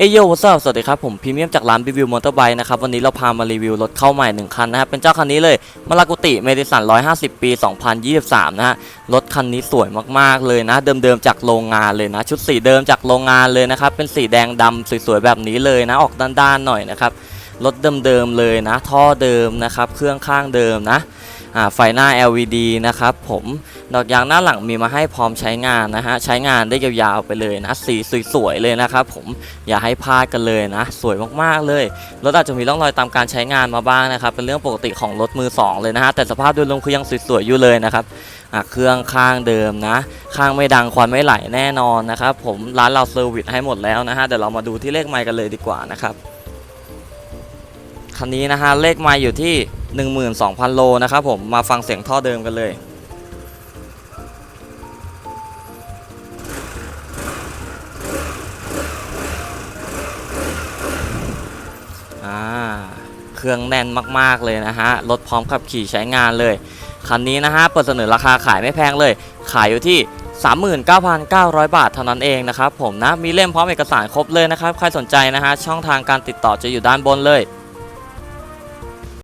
เอยโยวัสสวัสดีครับ ผมพรีเมียมจากร้านรีวิวมอเตอร์ไบค์นะครับ วันนี้เราพามารีวิวรถเข้าใหม่1คันนะครับ เป็นเจ้าคันนี้เลยมาลากุติเมดิสัน 150 ปี 2023 นะฮะ รถคันนี้สวยมาก ๆ เลยนะ เดิม ๆ จากโรงงานเลยนะ ชุดสีเดิมจากโรงงานเลยนะครับ เป็นสีแดงดำสวย ๆ แบบนี้เลยนะ ออกด้าน ๆ หน่อยนะครับ รถเดิมๆเลยนะ ท่อเดิมนะครับ เครื่องข้างเดิมนะไฟหน้า LED นะครับผมดอกยางหน้าหลังมีมาให้พร้อมใช้งานนะฮะใช้งานได้ยาวๆไปเลยนะสีสวยๆเลยนะครับผมอย่าให้พลาดกันเลยนะ สวยมากๆเลยรถอาจจะมีร่องรอยตามการใช้งานมาบ้างนะครับ เป็นเรื่องปกติของรถมือสองเลยนะฮะแต่สภาพโดยรวมคือยังสวยๆอยู่เลยนะครับเครื่องข้างเดิมนะ ข้างไม่ดังควันไม่ไหลแน่นอนนะครับผมร้านเราเซอร์วิสให้หมดแล้วนะฮะเดี๋ยวเรามาดูที่เลขไมล์กันเลยดีกว่านะครับ คันนี้นะฮะเลขไมาอยู่ที่ 12,000 โลนะครับผมมาฟังเสียงท่อเดิมกันเลยอ่าเครื่องแน่นมากๆเลยนะฮะรถพร้อมขับขี่ใช้งานเลย คันนี้นะฮะเปิดเสนอราคาขายไม่แพงเลย ขายอยู่ที่ 39,900 บาทเท่านั้นเองนะครับผมนะมีเล่มพร้อมเอกสารครบเลยนะครับ ใครสนใจนะฮะช่องทางการติดต่อจะอยู่ด้านบนเลย